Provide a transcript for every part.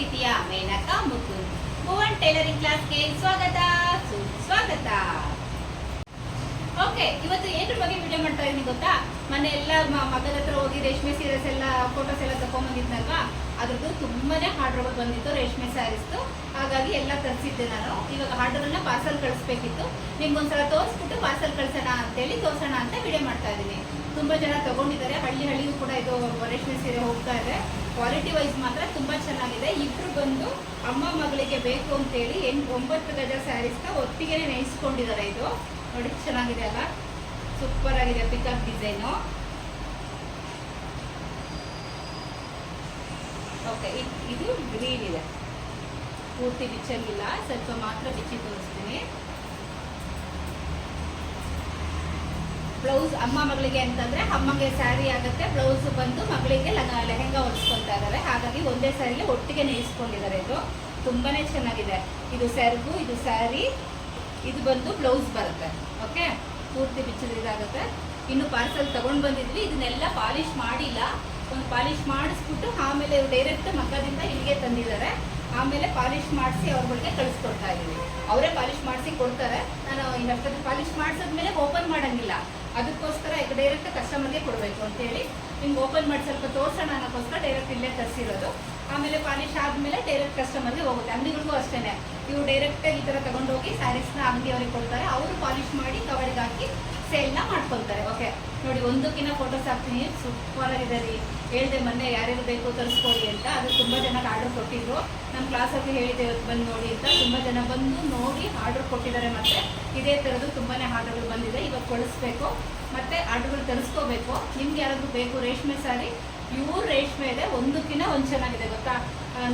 ಪ್ರೀತಿಯ ಮೇನಕಾ ಮುಕುಂದ್ ಭುವನ್ ಟೈಲರಿಂಗ್ ಕ್ಲಾಸ್ಗೆ ಸ್ವಾಗತ. ಸುಸ್ವಾಗತ ಓಕೆ, ಇವತ್ತು ಏನ್ರ ಬಗ್ಗೆ ವಿಡಿಯೋ ಮಾಡ್ತಾ ಇದ್ದೀನಿ ಗೊತ್ತಾ? ಮನೆ ಎಲ್ಲ ಮ- ಮಗದ ಹತ್ರ ಹೋಗಿ ರೇಷ್ಮೆ ಸೀರೆಸ್ ಎಲ್ಲ ಫೋಟೋಸ್ ಎಲ್ಲ ತಗೊಂಬಂದಿದ್ನಲ್ವಾ ಅದ್ರದ್ದು ತುಂಬಾನೇ ಆರ್ಡರ್ ಬಂದಿತ್ತು, ರೇಷ್ಮೆ ಸ್ಯಾರೀಸ್ದು ಹಾಗಾಗಿ ಎಲ್ಲ ತರಿಸಿದ್ದೆ ನಾನು. ಇವಾಗ ಆರ್ಡರ್ನ ಪಾರ್ಸಲ್ ಕಳಿಸ್ಬೇಕಿತ್ತು. ನಿಮ್ಗೊಂದ್ಸಲ ತೋರಿಸ್ಬಿಟ್ಟು ಪಾರ್ಸಲ್ ಕಳ್ಸೋಣ ಅಂತೇಳಿ ತೋರ್ಸೋಣ ಅಂತ ವಿಡಿಯೋ ಮಾಡ್ತಾ ಇದ್ದೀನಿ. ತುಂಬಾ ಜನ ತಗೊಂಡಿದ್ದಾರೆ. ಹಳ್ಳಿ ಹಳ್ಳಿಗೂ ಕೂಡ ಇದು ರೇಷ್ಮೆ ಸೀರೆ ಹೋಗ್ತಾ ಇದೆ. ಕ್ವಾಲಿಟಿ ವೈಸ್ ಮಾತ್ರ ತುಂಬಾ ಚೆನ್ನಾಗಿದೆ. ಇಬ್ರು ಬಂದು ಅಮ್ಮ ಮಗಳಿಗೆ ಬೇಕು ಅಂತೇಳಿ ಎಂಟು, ಒಂಬತ್ತು ಗಜ ಸ್ಯಾರೀಸ್ನ ಒಟ್ಟಿಗೆ ನೆನೆಸ್ಕೊಂಡಿದ್ದಾರೆ ಇದು. ನೋಡಿ ಚೆನ್ನಾಗಿದೆ ಅಲ್ಲ. ಸೂಪರ್ ಆಗಿದೆ ಪಿಕಪ್ ಡಿಸೈನು ಓಕೆ ಇದು ಗ್ರೀನ್ ಇದೆ. ಪೂರ್ತಿ ಬಿಚ್ಚಂಗಿಲ್ಲ. ಸ್ವಲ್ಪ ಮಾತ್ರ ಬಿಚ್ಚಿ ತೋರಿಸ್ತೀನಿ. ಬ್ಲೌಸ್ ಅಮ್ಮ ಮಗಳಿಗೆ ಅಂತಂದ್ರೆ ಅಮ್ಮಗೆ ಸ್ಯಾರಿ ಆಗುತ್ತೆ, ಬ್ಲೌಸ್ ಬಂದು ಮಗಳಿಗೆ ಲೆಹೆಂಗಾ ಹೊಲಿಸ್ಕೊಳ್ತಾ ಇದ್ದಾರೆ ಹಾಗಾಗಿ ಒಂದೇ ಸ್ಯಾರಿಗೆ ಒಟ್ಟಿಗೆ ನೇಯಿಸ್ಕೊಂಡಿದ್ದಾರೆ ಇದು. ತುಂಬಾನೇ ಚೆನ್ನಾಗಿದೆ. ಇದು ಸೆರಗು, ಇದು ಸ್ಯಾರಿ ಇದು ಬಂದು ಬ್ಲೌಸ್ ಬರುತ್ತೆ. ಓಕೆ? ಪೂರ್ತಿ ಬಿಚ್ಚಿದ್ರೆ ಇದಾಗುತ್ತೆ. ಇನ್ನು ಪಾರ್ಸಲ್ ತಗೊಂಡು ಬಂದಿದ್ವಿ. ಇದನ್ನೆಲ್ಲ ಪಾಲಿಶ್ ಮಾಡಿಲ್ಲ. ಒಂದು ಪಾಲಿಶ್ ಮಾಡಿಸ್ಬಿಟ್ಟು ಆಮೇಲೆ ಡೈರೆಕ್ಟ್ ಮಕ್ಕದಿಂದ ಇಲ್ಲಿಗೆ ತಂದಿದ್ದಾರೆ. ಆಮೇಲೆ ಪಾಲಿಶ್ ಮಾಡಿಸಿ ಅವ್ರಗಳಿಗೆ ಕಳಿಸ್ಕೊಡ್ತಾ ಇದ್ದೀವಿ ಅವರೇ ಪಾಲಿಶ್ ಮಾಡಿಸಿ ಕೊಡ್ತಾರೆ. ನಾನು ಇನ್ನಷ್ಟೊತ್ತು ಪಾಲಿಶ್ ಮಾಡಿಸಿದ್ಮೇಲೆ ಓಪನ್ ಮಾಡಂಗಿಲ್ಲ. ಅದಕ್ಕೋಸ್ಕರ ಈಗ ಡೈರೆಕ್ಟ್ ಕಸ್ಟಮರ್ಗೆ ಕೊಡಬೇಕು ಅಂತೇಳಿ ನಿಮ್ಗೆ ಓಪನ್ ಮಾಡಿ ಸ್ವಲ್ಪ ತೋರಿಸೋಣ ಅನ್ನೋಕ್ಕೋಸ್ಕರ ಡೈರೆಕ್ಟ್ ಇಲ್ಲೇ ತರಿಸಿರೋದು. ಆಮೇಲೆ ಪಾಲಿಶ್ ಆದಮೇಲೆ ಡೈರೆಕ್ಟ್ ಕಸ್ಟಮರ್ಗೆ ಹೋಗುತ್ತೆ. ಅಂಗಡಿಗಳಿಗೂ ಅಷ್ಟೇ ಇವು ಡೈರೆಕ್ಟ್ ಈ ಥರ ತಗೊಂಡೋಗಿ ಸ್ಯಾರೀಸ್ನ ಅಂಗಡಿಯವ್ರಿಗೆ ಕೊಡ್ತಾರೆ. ಅವರು ಪಾಲಿಶ್ ಮಾಡಿ ಕವರಿಗೆ ಹಾಕಿ ಸೇಲ್ನ ಮಾಡ್ಕೊಳ್ತಾರೆ. ಓಕೆ, ನೋಡಿ, ಒಂದಕ್ಕಿಂತ ಫೋಟೋಸ್ ಹಾಕ್ತೀನಿ. ಸೂಪರ್ ಆಗಿದೆ ರೀ. ಹೇಳಿದೆ ಮೊನ್ನೆ ಯಾರ್ಯಾರು ಬೇಕು ತರಿಸ್ಕೊಡಿ ಅಂತ. ಅದು ತುಂಬ ಜನಕ್ಕೆ ಆರ್ಡರ್ ಕೊಟ್ಟಿದ್ರು. ನಮ್ಮ ಕ್ಲಾಸಲ್ಲಿ ಹೇಳಿದೆ ಬಂದು ನೋಡಿ ಅಂತ. ತುಂಬ ಜನ ಬಂದು ನೋಡಿ ಆರ್ಡರ್ ಕೊಟ್ಟಿದ್ದಾರೆ ಮತ್ತೆ. ಇದೇ ಥರದ್ದು ತುಂಬಾ ಆರ್ಡರ್ಗಳು ಬಂದಿದೆ. ಇವಾಗ ಕೊಡಿಸ್ಬೇಕು. ಮತ್ತೆ ಆರ್ಡರ್ಗಳು ತರಿಸ್ಕೋಬೇಕು. ನಿಮ್ಗೆ ಯಾರಾದರೂ ಬೇಕು ರೇಷ್ಮೆ ಸಾರಿ ಇವ್ರು ರೇಷ್ಮೆ ಇದೆ. ಒಂದಕ್ಕಿನ್ನ ಒಂದು ಚೆನ್ನಾಗಿದೆ, ಗೊತ್ತಾ?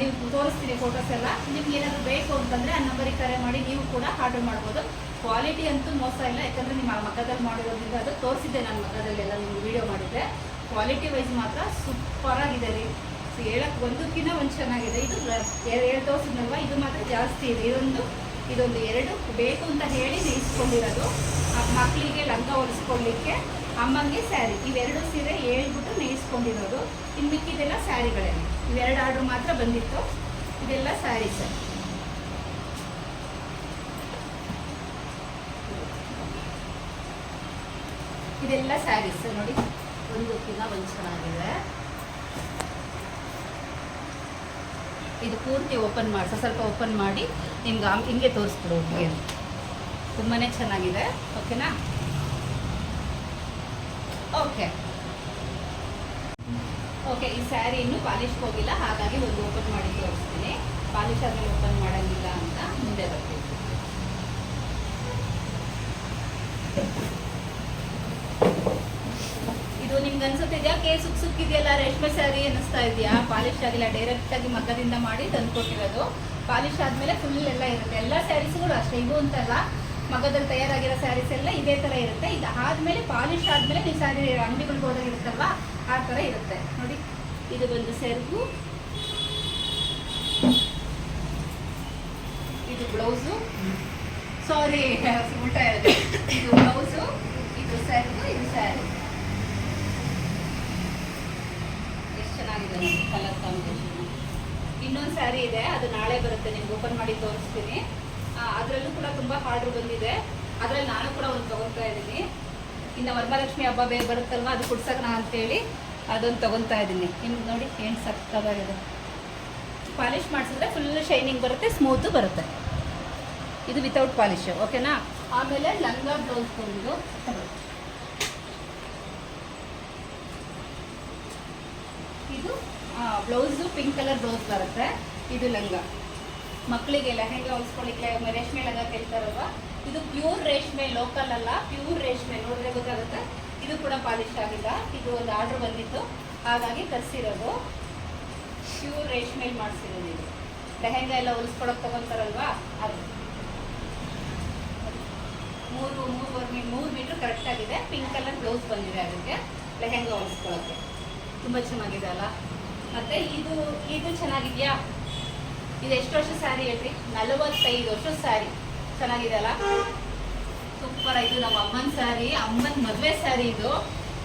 ನೀವು ತೋರಿಸ್ತೀನಿ ಫೋಟೋಸ್ ಎಲ್ಲ. ನಿಮ್ಗೆ ಏನಾದರೂ ಬೇಕು ಅಂತಂದರೆ ಆ ನಂಬರಿಗೆ ಕರೆ ಮಾಡಿ ನೀವು ಕೂಡ ಆರ್ಡರ್ ಮಾಡ್ಬೋದು. ಕ್ವಾಲಿಟಿ ಅಂತೂ ಮೋಸ ಇಲ್ಲ, ಯಾಕಂದರೆ ನಿಮ್ಮ ಮಗದಲ್ಲಿ ಮಾಡಿರೋದ್ರಿಂದ ಅದು ತೋರಿಸಿದ್ದೆ ನಾನು ಮಗದಲ್ಲೆಲ್ಲ ನಿಮ್ಗೆ ವಿಡಿಯೋ ಮಾಡಿದ್ದೆ ಕ್ವಾಲಿಟಿ ವೈಸ್ ಮಾತ್ರ ಸೂಪರಾಗಿದೆ ರೀ. ಹೇಳಕ್ಕೆ ಒಂದಕ್ಕಿಂತ ಒಂದು ಚೆನ್ನಾಗಿದೆ. ಇದು ಎರಡು ತೋರಿಸಿದ್ನಲ್ವ? ಇದು ಮಾತ್ರ ಜಾಸ್ತಿ ಇದೆ. ಇದೊಂದು ಇದೊಂದು ಎರಡು ಬೇಕು ಅಂತ ಹೇಳಿ ನೇಯಿಸ್ಕೊಂಡಿರೋದು ಮಕ್ಕಳಿಗೆ ಲಂಗ ಹೊಲಿಸ್ಕೊಳ್ಳಿಕ್ಕೆ ಅಮ್ಮಂಗೆ ಸ್ಯಾರಿ. ಇವೆರಡು ಸೀರೆ ಹೇಳ್ಬಿಟ್ಟು ನೇಯಿಸ್ಕೊಂಡಿರೋದು ಇನ್ನು ಮಿಕ್ಕಿದೆಲ್ಲ ಸ್ಯಾರಿಗಳೇ. ಇವೆರಡು ಆರ್ಡ್ರ್ ಮಾತ್ರ ಬಂದಿತ್ತು. ಇದೆಲ್ಲ ಸ್ಯಾರಿ ಸರ್. ಇದೆಲ್ಲ ಸ್ಯಾರೀಸ್ ನೋಡಿ. ಒಂದು ಕಿನ್ನ ಒಂದು ಚೆನ್ನಾಗಿದೆ ಇದು ಪೂರ್ತಿ ಓಪನ್ ಮಾಡಿ ಸ್ವಲ್ಪ ಓಪನ್ ಮಾಡಿ ನಿಮ್ಗೆ ಹಿಂಗೆ ತೋರಿಸ್ಬಿಡು ಹುಡುಗಿಯ ತುಂಬಾ ಚೆನ್ನಾಗಿದೆ ಓಕೆನಾ? ಓಕೆ. ಓಕೆ ಈ ಸ್ಯಾರಿ ಇನ್ನೂ ಪಾಲಿಶ್ ಹೋಗಿಲ್ಲ ಹಾಗಾಗಿ ಒಂದು ಓಪನ್ ಮಾಡಿ ತೋರಿಸ್ತೀನಿ. ಪಾಲಿಶ್ ಆದ್ಮೇಲೆ ಓಪನ್ ಮಾಡಂಗಿಲ್ಲ ಅಂತ ಮುಂದೆ ಬರ್ತೀನಿ ನಿಮ್ಗೆ ಅನ್ಸುತ್ತಿದ್ಯಾ ಕೇ ಸುಕ್ ಸುಕ್ಕಿದೆಯಲ್ಲ ರೇಷ್ಮೆ ಸ್ಯಾರಿ ಅನ್ನಿಸ್ತಾ ಇದೆಯಾ? ಪಾಲಿಶ್ ಆಗಿಲ್ಲ. ಡೈರೆಕ್ಟ್ ಆಗಿ ಮಗ್ಗದಿಂದ ಮಾಡಿ ತಂದ್ಕೊಟ್ಟಿರೋದು. ಪಾಲಿಶ್ ಆದ್ಮೇಲೆ ಫುಲ್ ಎಲ್ಲ ಇರುತ್ತೆ. ಎಲ್ಲ ಸ್ಯಾರೀಸ್ಗಳು ಅಷ್ಟೇ. ಇದು ಅಂತಲ್ಲ, ಮಗದಲ್ಲಿ ತಯಾರಾಗಿರೋ ಸ್ಯಾರೀಸ್ ಎಲ್ಲ ಇದೇ ಥರ ಇರುತ್ತೆ. ಇದು ಆದ್ಮೇಲೆ ಪಾಲಿಶ್ ಆದ್ಮೇಲೆ ನೀವು ಸ್ಯಾರಿ ಅಂಗಡಿಗಳಿಗೆ ಹೋದಾಗಿರುತ್ತಲ್ವ ಆ ಥರ ಇರುತ್ತೆ. ನೋಡಿ, ಇದು ಬಂದು ಸೆರಗು. ಇದು ಬ್ಲೌಸು. ಸಾರಿ ಉಲ್ಟಾ ಇರುತ್ತೆ ಇದು ಬ್ಲೌಸು, ಇದು ಸೆರಗು, ಇದು ಸ್ಯಾರಿ ಎಷ್ಟು ಚೆನ್ನಾಗಿದೆ ನೋಡಿ ಕಲರ್ ಕಾಂಬಿನೇಷನ್ ಇನ್ನೊಂದು ಸ್ಯಾರಿ ಇದೆ, ಅದು ನಾಳೆ ಬರುತ್ತೆ, ನಿಮ್ಗೆ ಓಪನ್ ಮಾಡಿ ತೋರಿಸ್ತೀನಿ. ಅದರಲ್ಲೂ ಕೂಡ ತುಂಬ ಆರ್ಡ್ರ್ ಬಂದಿದೆ. ಅದರಲ್ಲಿ ನಾನು ಕೂಡ ಒಂದು ತಗೊತಾ ಇದ್ದೀನಿ. ಇನ್ನು ವರಮಹಾಲಕ್ಷ್ಮಿ ಹಬ್ಬ ಬೇಗ ಬರುತ್ತಲ್ವ, ಅದು ಕುಡ್ಸೋಣ ಅಂತೇಳಿ ಅದೊಂದು ತಗೊತಾ ಇದ್ದೀನಿ. ನಿಮ್ಗೆ ನೋಡಿ, ಏನು ಸಕ್ಕದಾಗಿದೆ ಪಾಲಿಶ್ ಮಾಡಿಸಿದ್ರೆ ಫುಲ್ ಶೈನಿಂಗ್ ಬರುತ್ತೆ ಸ್ಮೂತು ಬರುತ್ತೆ. ಇದು ವಿತೌಟ್ ಪಾಲಿಶು ಓಕೆನಾ ಆಮೇಲೆ ಲಂಗ ಬ್ಲೌಸ್ ಬಂದು ಇದು ಬ್ಲೌಸು ಪಿಂಕ್ ಕಲರ್ ಬ್ಲೌಸ್ ಬರುತ್ತೆ. ಇದು ಲಂಗ. ಮಕ್ಕಳಿಗೆ ಲೆಹೆಂಗಾ ಹೊಲಿಸ್ಕೊಳ್ಳಿಕ್ಕೆ ರೇಷ್ಮೆ ಲಂಗ ಕೇಳ್ತಾರಲ್ವ? ಇದು ಪ್ಯೂರ್ ರೇಷ್ಮೆ ಲೋಕಲ್ ಅಲ್ಲ ಪ್ಯೂರ್ ರೇಷ್ಮೆ. ನೋಡಿದ್ರೆ ಗೊತ್ತಾಗುತ್ತೆ. ಇದು ಕೂಡ ಪಾಲಿಶ್ ಆಗಿಲ್ಲ ಇದು ಒಂದು ಆರ್ಡ್ರ್ ಬಂದಿತ್ತು. ಹಾಗಾಗಿ ತರಿಸಿರೋದು. ಪ್ಯೂರ್ ರೇಷ್ಮೆ ಮಾಡಿಸಿರೋದು ಇದು. ಲೆಹೆಂಗ ಎಲ್ಲ ಹೊಲಿಸ್ಕೊಳಕ್ಕೆ ತಗೊಂತಾರಲ್ವಾ? ಅದು. ಮೂರು ಮೂರು ಮೂರು ಮೀಟ್ರ್ ಕರೆಕ್ಟ್ ಆಗಿದೆ. ಪಿಂಕ್ ಕಲರ್ ಬ್ಲೌಸ್ ಬಂದಿದೆ ಅದಕ್ಕೆ. ಲೆಹೆಂಗ ಹೊಲಿಸ್ಕೊಳ್ಳೋಕ್ಕೆ ತುಂಬ ಚೆನ್ನಾಗಿದೆ ಅಲ್ಲ? ಮತ್ತೆ ಇದು ಇದು ಚೆನ್ನಾಗಿದೆಯಾ? ಇದು ಎಷ್ಟು ವರ್ಷ ಸ್ಯಾರಿ ಹೇಳ್ರಿ? ನಲವತ್ತೈದು ವರ್ಷ ಸ್ಯಾರಿ ಚೆನ್ನಾಗಿದೆ ಅಲ್ಲ? ಸೂಪರ್ ಇದು ನಮ್ಮ ಅಮ್ಮನ ಸ್ಯಾರಿ ಅಮ್ಮನ ಮದುವೆ ಸ್ಯಾರಿ ಇದು.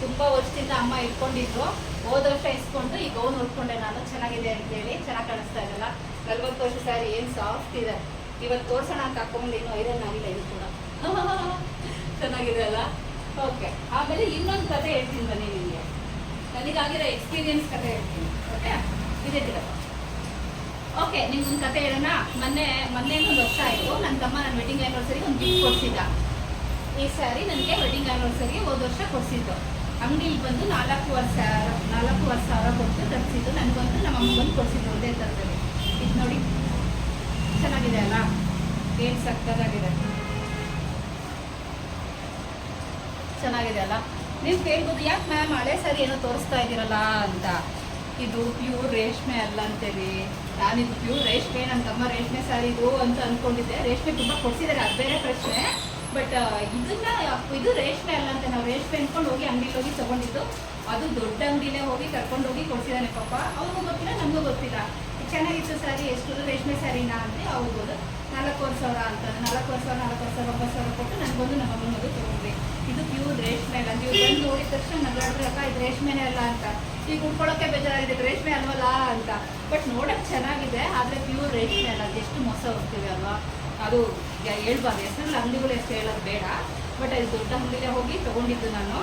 ತುಂಬಾ ವರ್ಷದಿಂದ ಅಮ್ಮ ಇಟ್ಕೊಂಡಿದ್ರು. ಹೋದ ವರ್ಷ ಇಸ್ಕೊಂಡು ಈ ಗೌನ್ ಉಟ್ಕೊಂಡೆ ನಾನು. ಚೆನ್ನಾಗಿದೆ ಅಂತೇಳಿ ಚೆನ್ನಾಗಿ ಕಾಣಿಸ್ತಾ ಇದೆಲ್ಲ ನಲ್ವತ್ತು ವರ್ಷ ಸ್ಯಾರಿ ಏನು ಸಾಫ್ಟ್ ಇದೆ. ಇವತ್ತು ತೋರ್ಸೋಣ ಅಂತ ಹಾಕೊಂಡು ಏನು ಐರನ್ ಆಗಿಲ್ಲ ಇದು ಕೂಡ. ಚೆನ್ನಾಗಿದೆ ಅಲ್ಲ? ಓಕೆ ಆಮೇಲೆ ಇನ್ನೊಂದು ಕತೆ ಹೇಳ್ತೀನಿ ಬನ್ನಿ ನನಗಾಗಿರೋ ಎಕ್ಸ್ಪೀರಿಯನ್ಸ್ ಕತೆ ಹೇಳ್ತೀನಿ ಓಕೆ ಇದೆ ಓಕೆ ನಿಮ್ಗೊಂದು ಕತೆ ಹೇಳೋಣ. ಮೊನ್ನೆ ಮೊನ್ನೆ ಒಂದು ವರ್ಷ ಆಯಿತು. ನನ್ನ ತಮ್ಮ ನನ್ನ ವೆಡ್ಡಿಂಗ್ ಆ್ಯನಿವರ್ಸರಿಗೆ ಒಂದು ಗಿಫ್ಟ್ ಕೊಡಿಸಿದ್ದ. ಈ ಸ್ಯಾರಿ ನನಗೆ ವೆಡ್ಡಿಂಗ್ ಆ್ಯನಿವರ್ಸರಿಗೆ ಹೋದ ವರ್ಷ ಕೊಡಿಸಿದ್ದು. ಅಂಗಡಿಲಿ ಬಂದು ನಾಲ್ಕೂವರೆ ಸಾವಿರ ನಾಲ್ಕೂವರೆ ಸಾವಿರ ಕೊಟ್ಟು ತರಿಸಿದ್ದು. ನನಗೊಂದು, ನಮ್ಮ ಅಮ್ಮಗೊಂದು ಕೊಡಿಸಿದ್ದು ಒಂದೇ ಥರದಲ್ಲಿ ಇದು ನೋಡಿ. ಚೆನ್ನಾಗಿದೆ ಅಲ್ಲ? ಏನು ಸಕ್ಕತ್ತಾಗಿದೆ. ಚೆನ್ನಾಗಿದೆ ಅಲ್ಲ? ನೀವು ಕೇಳ್ಬೋದು, ಯಾಕೆ ಮ್ಯಾಮ್ ಹಳೆ ಸರಿ ಏನೋ ತೋರಿಸ್ತಾ ಇದ್ದೀರಲ್ಲ ಅಂತ. ಇದು ಪ್ಯೂರ್ ರೇಷ್ಮೆ ಅಲ್ಲ ಅಂತೇಳಿ. ನಾನಿದು ಪ್ಯೂರ್ ರೇಷ್ಮೆ ನನ್ನ ತಮ್ಮ ರೇಷ್ಮೆ ಸಾರಿ ಇದು ಅಂತ ಅಂದ್ಕೊಂಡಿದ್ದೆ ರೇಷ್ಮೆ ತುಂಬ ಕೊಡ್ಸಿದ್ದಾರೆ, ಅದು ಬೇರೆ ಪ್ರಶ್ನೆ. ಬಟ್ ಇದನ್ನ, ಇದು ರೇಷ್ಮೆ ಅಲ್ಲ ಅಂತ ನಾವು ರೇಷ್ಮೆ ಅಂದ್ಕೊಂಡು ಹೋಗಿ ಅಂಗಡಿಗೆ ಹೋಗಿ ತಗೊಂಡಿದ್ದು. ಅದು ದೊಡ್ಡ ಅಂಗಡಿಲೇ ಹೋಗಿ ಕರ್ಕೊಂಡು ಹೋಗಿ ಕೊಡ್ಸಿದ್ದಾನೆ ಪಾಪ. ಅವ್ರಿಗೂ ಗೊತ್ತಿಲ್ಲ, ನಮಗೂ ಗೊತ್ತಿಲ್ಲ. ಚೆನ್ನಾಗಿತ್ತು ಸ್ಯಾರಿ ಎಷ್ಟು ರೇಷ್ಮೆ ಸರಿನಾ ಅಂದರೆ ಅವ್ರಿಗೋದು ನಾಲ್ಕೂವರೆ ಸಾವಿರ ಅಂತ, ನಾಲ್ಕೂವರೆ ಸಾವಿರ ನಾಲ್ಕೂವರೆ ಸಾವಿರ, ಒಂಬತ್ತು ಸಾವಿರ ಕೊಟ್ಟು ನನಗೊಂದು ನಮ್ಮ ಅಮ್ಮನಿಗೂ ತೊಗೊಂಡ್ವಿ ಇದು ಪ್ಯೂರ್ ರೇಷ್ಮೆ ಅಲ್ಲ ನೀವು ತಕ್ಷಣ ನಗಾಡ್ರೆ ಅಕ್ಕ, ಇದು ರೇಷ್ಮೆನೇ ಅಲ್ಲ ಅಂತ. ಈಗ ಉಟ್ಕೊಳ್ಳೋಕೆ ಬೇಜಾರಾಗಿದೆ ರೇಷ್ಮೆ ಅಲ್ವಲ್ಲ? ಅಂತ. ಬಟ್ ನೋಡೋಕೆ ಚೆನ್ನಾಗಿದೆ, ಆದರೆ ಪ್ಯೂರ್ ರೇಷ್ಮೆ ಅಲ್ಲ. ಅದೆಷ್ಟು ಮೋಸ ಹೋಗ್ತೀವಿ ಅಲ್ವಾ? ಅದು ಹೇಳ್ಬಾರ್ದು. ಹೆಸರಲ್ಲಿ ಅಂಗಡಿಗಳು ಎಷ್ಟು ಹೇಳೋದು ಬೇಡ. ಬಟ್ ಅದು ದೊಡ್ಡ ಅಂಗಡಿಗೆ ಹೋಗಿ ತೊಗೊಂಡಿದ್ದು ನಾನು.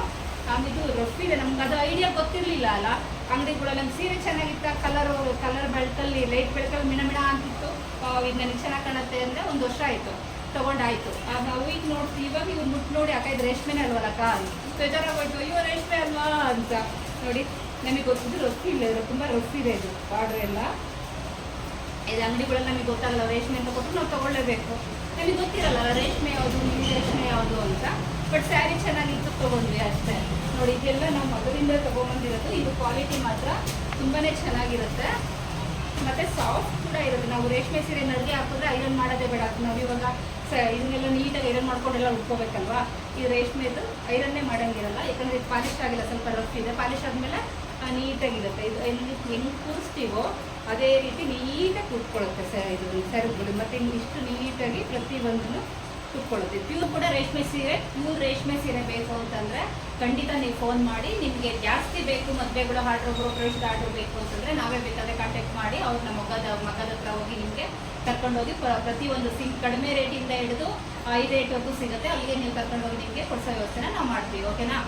ಆಮೇಲೆ ರಫ್ ಇದೆ. ನಮ್ಗೆ ಅದು ಐಡಿಯಾ ಗೊತ್ತಿರಲಿಲ್ಲ ಅಲ್ಲ. ಅಂಗಡಿಗಳಲ್ಲಿ ನಮ್ಗೆ ಸೀರೆ ಚೆನ್ನಾಗಿತ್ತು ಕಲರು ಕಲರ್ ಬೆಳಕಲ್ಲಿ ಲೈಟ್ ಬೆಳಕಲ್ಲಿ ಮಿಣ ಮಿಣ ಅಂತಿತ್ತು. ಇದು ನನಗೆ ಚೆನ್ನಾಗಿ ಕಾಣುತ್ತೆ ಅಂದರೆ ಒಂದು ವರ್ಷ ಆಯಿತು. ತೊಗೊಂಡಾಯ್ತು. ಆ ನಾವು ಈಗ ನೋಡ್ತೀವಿ, ಇವಾಗ ಇವ್ರು ಮುಟ್ಟು ನೋಡಿ ಅಕ್ಕ ಇದು ರೇಷ್ಮೆನೇ ಅಲ್ವಲ್ಲಕ್ಕ ಬೇಜಾರಾಗೋಯ್ತು, ಅಯ್ಯೋ ರೇಷ್ಮೆ ಅಲ್ವಾ ಅಂತ. ನೋಡಿ, ನಮಗೆ ಗೊತ್ತಿದ್ದು ರೊಸ್ತಿ ಇಲ್ಲ ಇದು ತುಂಬ ರೊಟ್ಟಿ ಇದೆ ಇದು ಬಾರ್ಡ್ರ್ ಎಲ್ಲ. ಇದು ಅಂಗಡಿಗಳಲ್ಲಿ ನಮಗೆ ಗೊತ್ತಾಗಲ್ಲ, ರೇಷ್ಮೆ ಅಂತ ಕೊಟ್ಟು ನಾವು ತೊಗೊಳ್ಳೇಬೇಕು. ನಮಗೆ ಗೊತ್ತಿರಲ್ಲ, ರೇಷ್ಮೆ ಯಾವುದು ನೀವು ರೇಷ್ಮೆ ಯಾವುದು ಅಂತ. ಬಟ್ ಸ್ಯಾರಿ ಚೆನ್ನಾಗಿತ್ತು ತಗೊಂಡ್ವಿ ಅಷ್ಟೇ. ನೋಡಿ, ಇದೆಲ್ಲ ನಾವು ಮಗದಿಂದ ತೊಗೊಂಬಂದಿರೋದು, ಇದು ಕ್ವಾಲಿಟಿ ಮಾತ್ರ ತುಂಬಾ ಚೆನ್ನಾಗಿರುತ್ತೆ. ಮತ್ತೆ ಸಾಫ್ಟ್ ಕೂಡ ಇರುತ್ತೆ. ನಾವು ರೇಷ್ಮೆ ಸೀರೆ ನಲ್ಲಿ ಹಾಕಿದ್ರೆ ಐರನ್ ಮಾಡೋದೇ ಬೇಡ. ನಾವು ಇವಾಗ ಸ ಇದನ್ನೆಲ್ಲ ನೀಟಾಗಿ ಐರನ್ ಮಾಡ್ಕೊಂಡೆಲ್ಲ ಉಟ್ಕೋಬೇಕಲ್ವಾ? ಈ ರೇಷ್ಮೆದು ಐರನ್ನೇ ಮಾಡಂಗಿರಲ್ಲ. ಯಾಕಂದ್ರೆ ಇದು ಪಾಲಿಶ್ ಆಗಿಲ್ಲ, ಸ್ವಲ್ಪ ರಫ್ ಇದೆ. ಪಾಲಿಶ್ ಆದಮೇಲೆ ನೀಟಾಗಿರುತ್ತೆ ಇದು ಎಲ್ಲಿ ಹೆಂಗೆ ಕೂರಿಸ್ತೀವೋ ಅದೇ ರೀತಿ ನೀಟಾಗಿ ಕೂತ್ಕೊಳ್ಳುತ್ತೆ ಸ ಇದು ಸರ್ಗಳು ಮತ್ತು ಇಷ್ಟು ನೀಟಾಗಿ ಪ್ರತಿಯೊಂದನ್ನು ಕೂತ್ಕೊಳ್ಳುತ್ತೆ. ಪ್ಯೂರ್ ಕೂಡ ರೇಷ್ಮೆ ಸೀರೆ. ಪ್ಯೂರ್ ರೇಷ್ಮೆ ಸೀರೆ ಬೇಕು ಅಂತಂದ್ರೆ ಖಂಡಿತ ನೀವು ಫೋನ್ ಮಾಡಿ, ನಿಮಗೆ ಜಾಸ್ತಿ ಬೇಕು ಮದುವೆಗಳು ಆರ್ಡ್ರ್ ಬ್ರೋಕರೇಜ್ ಆರ್ಡ್ರ್ ಬೇಕು ಅಂತಂದ್ರೆ ನಾವೇ ಬೇಕಾದ್ರೆ ಕಾಂಟ್ಯಾಕ್ಟ್ ಮಾಡಿ ಅವ್ರನ್ನ ಮಗದ ಮಗದ ಹತ್ರ ಹೋಗಿ ನಿಮಗೆ ಕರ್ಕೊಂಡೋಗಿ ಪ್ರತಿಯೊಂದು ಸಿಮ್ ಕಡಿಮೆ ರೇಟಿಂದ ಹಿಡಿದು ಹೈ ರೇಟ್ವರೆಗೂ ಸಿಗುತ್ತೆ. ಅಲ್ಲಿಗೆ ನೀವು ಕರ್ಕೊಂಡೋಗಿ ನಿಮಗೆ ಕೊಡಿಸೋ ವ್ಯವಸ್ಥೆನ ನಾವು ಮಾಡ್ತೀವಿ ಓಕೆನಾ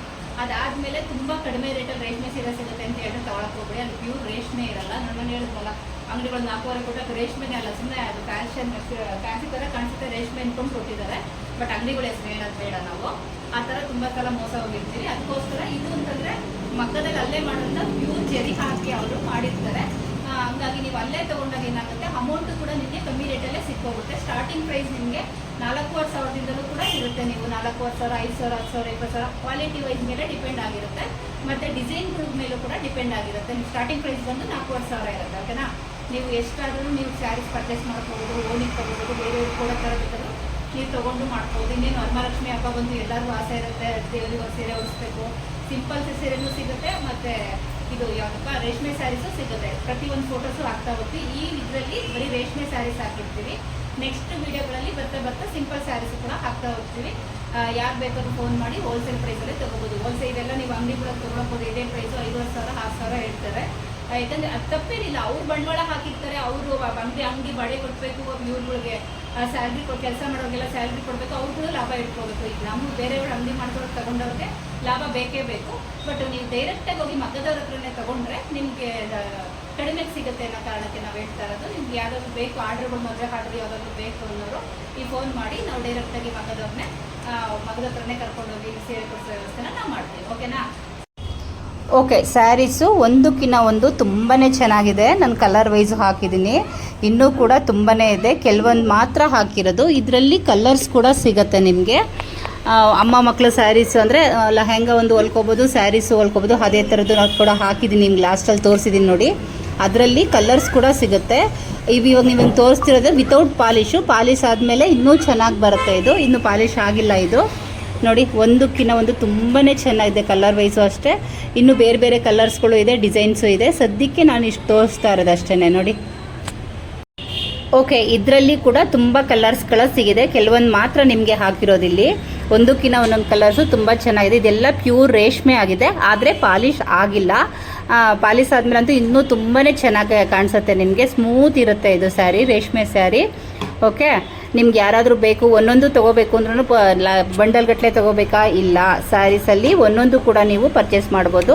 ಅದಾದ್ಮೇಲೆ ತುಂಬಾ ಕಡಿಮೆ ರೇಟಲ್ಲಿ ರೇಷ್ಮೆ ಸೀರೆ ಸಿಗುತ್ತೆ ಅಂತ ಹೇಳಿದ್ರೆ ತಗೊಳಕ್ಕೆ ಹೋಗ್ಬಿಡಿ. ಅದು ಪ್ಯೂರ್ ರೇಷ್ಮೆ ಇರಲ್ಲ. ನಾನು ಹೇಳಿದ್ವಲ್ಲ ಅಂಗಡಿಗಳು ನಾಲ್ಕೂವರೆ ಕೊಟ್ಟಾಗ ರೇಷ್ಮೆನೇ ಅಲ್ಲ ಸುಮ್ಮನೆ ಅದು ಫ್ಯಾಷನ್ ಫ್ಯಾನ್ಸಿ ಥರ ಕಾಣಿಸುತ್ತೆ, ರೇಷ್ಮೆ ಇನ್ಕೊಂಡು ಕೊಟ್ಟಿದ್ದಾರೆ. ಬಟ್ ಅಂಗಡಿಗಳ ಹೆಸರು ಹೇಳೋದು ಬೇಡ ನಾವು. ಆ ಥರ ತುಂಬ ಸಲ ಮೋಸ ಹೋಗಿರ್ತೀವಿ ಅದಕ್ಕೋಸ್ಕರ ಇದು ಅಂತಂದರೆ ಮಕ್ಕದಲ್ಲಿ ಅಲ್ಲೇ ಮಾಡೋದ್ರಿಂದ ಪ್ಯೂರ್ ಜರಿ ಹಾಕಿ ಅವರು ಮಾಡಿರ್ತಾರೆ. ಹಂಗಾಗಿ ನೀವು ಅಲ್ಲೇ ತೊಗೊಂಡಾಗ ಏನಾಗುತ್ತೆ? ಅಮೌಂಟ್ ಕೂಡ ನಿಮಗೆ ಕಮ್ಮಿ ರೇಟಲ್ಲೇ ಸಿಕ್ಕೋಗುತ್ತೆ. ಸ್ಟಾರ್ಟಿಂಗ್ ಪ್ರೈಸ್ ನಿಮಗೆ ನಾಲ್ಕೂವರೆ ಸಾವಿರದಿಂದಲೂ ಕೂಡ ಇರುತ್ತೆ ನೀವು. ನಾಲ್ಕೂವರೆ ಸಾವಿರ, ಐದು ಸಾವಿರ, ಹತ್ತು ಸಾವಿರ, ಇಪ್ಪತ್ತು ಸಾವಿರ ಕ್ವಾಲಿಟಿ ವೈಸ್ ಮೇಲೆ ಡಿಪೆಂಡ್ ಆಗಿರುತ್ತೆ. ಮತ್ತು ಡಿಸೈನ್ಗಳ ಮೇಲೂ ಕೂಡ ಡಿಪೆಂಡ್ ಆಗಿರುತ್ತೆ. ನಿಮ್ಮ ಸ್ಟಾರ್ಟಿಂಗ್ ಪ್ರೈಸ್ ಬಂದು ನಾಲ್ಕೂವರೆ ಸಾವಿರ ಇರುತ್ತೆ ಓಕೆನಾ ನೀವು ಎಷ್ಟಾದರೂ ನೀವು ಸ್ಯಾರೀಸ್ ಪರ್ಚೇಸ್ ಮಾಡ್ಕೋಬೋದು ಓಣಿಗೆ ತೊಗೋಬೋದು ಬೇರೆಯವ್ರಿಗೆ ಕೂಡ ತರಬೇಕಾದ್ರೂ ನೀವು ತೊಗೊಂಡು ಮಾಡ್ಬೋದು. ಇನ್ನೇನು ವರಮಹಾಲಕ್ಷ್ಮಿ ಹಬ್ಬ ಬಂದು ಎಲ್ಲರಿಗೂ ಆಸೆ ಇರುತ್ತೆ, ದೇವರಿಗೆ ಒಂದು ಸೀರೆ ಉಡಿಸ್ಬೇಕು. ಸಿಂಪಲ್ ಸೀರೆನೂ ಸಿಗುತ್ತೆ, ಮತ್ತು ಇದು ಯಾವುದಪ್ಪ, ರೇಷ್ಮೆ ಸ್ಯಾರೀಸು ಸಿಗುತ್ತೆ. ಪ್ರತಿಯೊಂದು ಫೋಟೋಸು ಹಾಕ್ತಾ ಹೋಗ್ತೀವಿ ಈ ಇದರಲ್ಲಿ ಬರೀ ರೇಷ್ಮೆ ಸ್ಯಾರೀಸ್ ಹಾಕಿರ್ತೀವಿ. ನೆಕ್ಸ್ಟ್ ವಿಡಿಯೋಗಳಲ್ಲಿ ಬರ್ತಾ ಬರ್ತಾ ಸಿಂಪಲ್ ಸ್ಯಾರೀಸು ಕೂಡ ಹಾಕ್ತಾ ಹೋಗ್ತೀವಿ. ಯಾರು ಬೇಕಾದ್ರೂ ಫೋನ್ ಮಾಡಿ ಹೋಲ್ಸೇಲ್ ಪ್ರೈಸಲ್ಲೇ ತೊಗೋಬೋದು. ಹೋಲ್ಸೇಲ್ ಇದೆಲ್ಲ ನೀವು ಅಂಗಡಿಗಳಲ್ಲಿ ತೊಗೊಳ್ಬೋದು ಇದೇ ಪ್ರೈಸು ಐದುವರೆ ಸಾವಿರ, ಆರು ಸಾವಿರ ಹೇಳ್ತಾರೆ. ಯಾಕಂದ್ರೆ ಅದು ತಪ್ಪೇನಿಲ್ಲ. ಅವ್ರು ಬಂಡವಾಳ ಹಾಕಿರ್ತಾರೆ, ಅವರು ಅಂಗಡಿ ಅಂಗಡಿ ಬಾಡೆ ಕೊಡಬೇಕು ಇವ್ರುಗಳಿಗೆ ಸ್ಯಾಲ್ರಿ ಕೊಟ್ಟು ಕೆಲಸ ಮಾಡೋರಿಗೆಲ್ಲ ಸ್ಯಾಲ್ರಿ ಕೊಡಬೇಕು ಕೂಡ ಲಾಭ ಇಟ್ಕೋಬೇಕು. ಈಗ ನಮ್ಮ ಬೇರೆಯವ್ರ ಅಂಗಡಿ ಮಾಡ್ಕೊಂಡು ತಗೊಂಡವ್ರಿಗೆ ಲಾಭ ಬೇಕೇ ಬೇಕು. ಬಟ್ ನೀವು ಡೈರೆಕ್ಟಾಗಿ ಹೋಗಿ ಮಗದವ್ರ ಹತ್ರನೇ ತಗೊಂಡ್ರೆ ನಿಮಗೆ ಕಡಿಮೆಗೆ ಸಿಗುತ್ತೆ ಅನ್ನೋ ಕಾರಣಕ್ಕೆ ನಾವು ಹೇಳ್ತಾ ಇರೋದು. ನಿಮ್ಗೆ ಯಾವ್ದಾದ್ರು ಬೇಕು, ಆರ್ಡ್ರ್ಗಳು ಮದುವೆ ಹಾಡ್ರಿ ಯಾವ್ದಾದ್ರು ಬೇಕು ಅನ್ನೋರು ಈ ಫೋನ್ ಮಾಡಿ ನಾವು ಡೈರೆಕ್ಟಾಗಿ ಮಗದವ್ರನ್ನೇ ಮಗದ ಹತ್ರನೇ ಕರ್ಕೊಂಡೋಗಿ ಸೀರೆ ಕೊಡಿಸೋ ವ್ಯವಸ್ಥೆನ ನಾವು ಮಾಡ್ತೀವಿ. ಓಕೆನಾ ಓಕೆ, ಸ್ಯಾರೀಸು ಒಂದಕ್ಕಿಂತ ಒಂದು ತುಂಬಾ ಚೆನ್ನಾಗಿದೆ. ನಾನು ಕಲರ್ ವೈಸು ಹಾಕಿದ್ದೀನಿ. ಇನ್ನೂ ಕೂಡ ತುಂಬಾ ಇದೆ. ಕೆಲವೊಂದು ಮಾತ್ರ ಹಾಕಿರೋದು. ಇದರಲ್ಲಿ ಕಲರ್ಸ್ ಕೂಡ ಸಿಗುತ್ತೆ ನಿಮಗೆ. ಅಮ್ಮ ಮಕ್ಕಳು ಸ್ಯಾರೀಸು ಅಂದರೆ ಲೆಹೆಂಗಾ ಒಂದು ಹೊಲ್ಕೋಬೋದು, ಸ್ಯಾರೀಸು ಹೊಲ್ಕೋಬೋದು, ಅದೇ ಥರದ್ದು ನಾನು ಕೂಡ ಹಾಕಿದ್ದೀನಿ ನಿಮ್ಗೆ ಲಾಸ್ಟಲ್ಲಿ ತೋರಿಸಿದ್ದೀನಿ ನೋಡಿ. ಅದರಲ್ಲಿ ಕಲರ್ಸ್ ಕೂಡ ಸಿಗುತ್ತೆ. ಇವು ಇವಾಗ ನೀವು ಹಿಂಗೆ ತೋರಿಸ್ತಿರೋದು ವಿತೌಟ್ ಪಾಲಿಶು ಪಾಲಿಶ್ ಆದಮೇಲೆ ಇನ್ನೂ ಚೆನ್ನಾಗಿ ಬರುತ್ತೆ ಇದು. ಇನ್ನೂ ಪಾಲಿಶ್ ಆಗಿಲ್ಲ ಇದು. ನೋಡಿ, ಒಂದಕ್ಕಿನ್ನ ಒಂದು ತುಂಬಾ ಚೆನ್ನಾಗಿದೆ ಕಲರ್ ವೈಸು ಅಷ್ಟೇ. ಇನ್ನು ಬೇರೆ ಬೇರೆ ಕಲರ್ಸ್ಗಳು ಇದೆ ಡಿಸೈನ್ಸು ಇದೆ. ಸದ್ಯಕ್ಕೆ ನಾನು ಇಷ್ಟು ತೋರಿಸ್ತಾ ಇರೋದು ಅಷ್ಟೇ ನೋಡಿ. ಓಕೆ ಇದರಲ್ಲಿ ಕೂಡ ತುಂಬ ಕಲರ್ಸ್ಗಳ ಸಿಗಿದೆ. ಕೆಲವೊಂದು ಮಾತ್ರ ನಿಮಗೆ ಹಾಕಿರೋದಿಲ್ಲಿ ಒಂದಕ್ಕಿನ್ನ ಒಂದೊಂದು ಕಲರ್ಸು ತುಂಬ ಚೆನ್ನಾಗಿದೆ. ಇದೆಲ್ಲ ಪ್ಯೂರ್ ರೇಷ್ಮೆ ಆಗಿದೆ. ಆದರೆ ಪಾಲಿಶ್ ಆಗಿಲ್ಲ. ಪಾಲಿಶ್ ಆದಮೇಲೆ ಅಂತೂ ಇನ್ನೂ ತುಂಬಾ ಚೆನ್ನಾಗಿ ಕಾಣಿಸುತ್ತೆ ನಿಮಗೆ. ಸ್ಮೂತ್ ಇರುತ್ತೆ ಇದು ಸ್ಯಾರಿ, ರೇಷ್ಮೆ ಸ್ಯಾರಿ. ಓಕೆ ನಿಮ್ಗೆ ಯಾರಾದರೂ ಬೇಕು, ಒಂದೊಂದು ತೊಗೋಬೇಕು ಅಂದ್ರೂ ಬಂಡಲ್ ಬಂಡಲ್ಗಟ್ಟಲೆ ತೊಗೋಬೇಕಾ? ಇಲ್ಲ. ಸ್ಯಾರೀಸಲ್ಲಿ ಒಂದೊಂದು ಕೂಡ ನೀವು ಪರ್ಚೇಸ್ ಮಾಡ್ಬೋದು.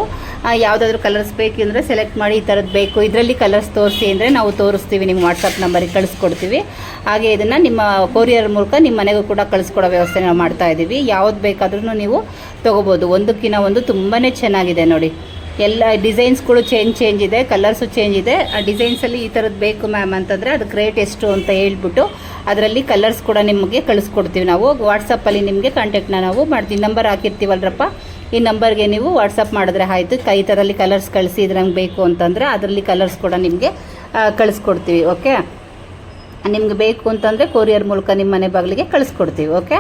ಯಾವುದಾದ್ರೂ ಕಲರ್ಸ್ ಬೇಕೆಂದರೆ ಸೆಲೆಕ್ಟ್ ಮಾಡಿ ಈ ಥರದ್ದು ಬೇಕು. ಇದರಲ್ಲಿ ಕಲರ್ಸ್ ತೋರಿಸಿ ಅಂದರೆ ನಾವು ತೋರಿಸ್ತೀವಿ, ನಿಮ್ಗೆ ವಾಟ್ಸಪ್ ನಂಬರಿಗೆ ಕಳಿಸ್ಕೊಡ್ತೀವಿ. ಹಾಗೆ ಇದನ್ನು ನಿಮ್ಮ ಕೊರಿಯರ್ ಮೂಲಕ ನಿಮ್ಮ ಮನೆಗೂ ಕೂಡ ಕಳಿಸ್ಕೊಡೋ ವ್ಯವಸ್ಥೆ ನಾವು ಮಾಡ್ತಾ ಇದ್ದೀವಿ ಯಾವ್ದು ಬೇಕಾದ್ರೂ ನೀವು ತೊಗೋಬೋದು. ಒಂದಕ್ಕಿಂತ ಒಂದು ತುಂಬಾ ಚೆನ್ನಾಗಿದೆ ನೋಡಿ. ಎಲ್ಲ ಡಿಸೈನ್ಸ್ಗಳು ಚೇಂಜ್ ಚೇಂಜ್ ಇದೆ, ಕಲರ್ಸು ಚೇಂಜ್ ಇದೆ. ಆ ಡಿಸೈನ್ಸಲ್ಲಿ ಈ ಥರದ್ದು ಬೇಕು ಮ್ಯಾಮ್ ಅಂತಂದರೆ ಅದಕ್ಕೆ ರೇಟ್ ಎಷ್ಟು ಅಂತ ಹೇಳ್ಬಿಟ್ಟು ಅದರಲ್ಲಿ ಕಲರ್ಸ್ ಕೂಡ ನಿಮಗೆ ಕಳಿಸ್ಕೊಡ್ತೀವಿ ನಾವು. ವಾಟ್ಸಪ್ಪಲ್ಲಿ ನಿಮಗೆ ಕಾಂಟ್ಯಾಕ್ಟ್ನ ನಾವು ಮಾಡ್ತೀವಿ. ನಂಬರ್ ಹಾಕಿರ್ತೀವಲ್ರಪ್ಪ, ಈ ನಂಬರ್ಗೆ ನೀವು ವಾಟ್ಸಪ್ ಮಾಡಿದ್ರೆ ಆಯಿತು. ಕೈ ಥರಲ್ಲಿ ಕಲರ್ಸ್ ಕಳಿಸಿ ಇದ್ರಂಗೆ ಬೇಕು ಅಂತಂದರೆ ಅದರಲ್ಲಿ ಕಲರ್ಸ್ ಕೂಡ ನಿಮಗೆ ಕಳಿಸ್ಕೊಡ್ತೀವಿ, ಓಕೆ? ನಿಮ್ಗೆ ಬೇಕು ಅಂತಂದರೆ ಕೊರಿಯರ್ ಮೂಲಕ ನಿಮ್ಮ ಮನೆ ಬಾಗಿಲಿಗೆ ಕಳಿಸ್ಕೊಡ್ತೀವಿ, ಓಕೆ?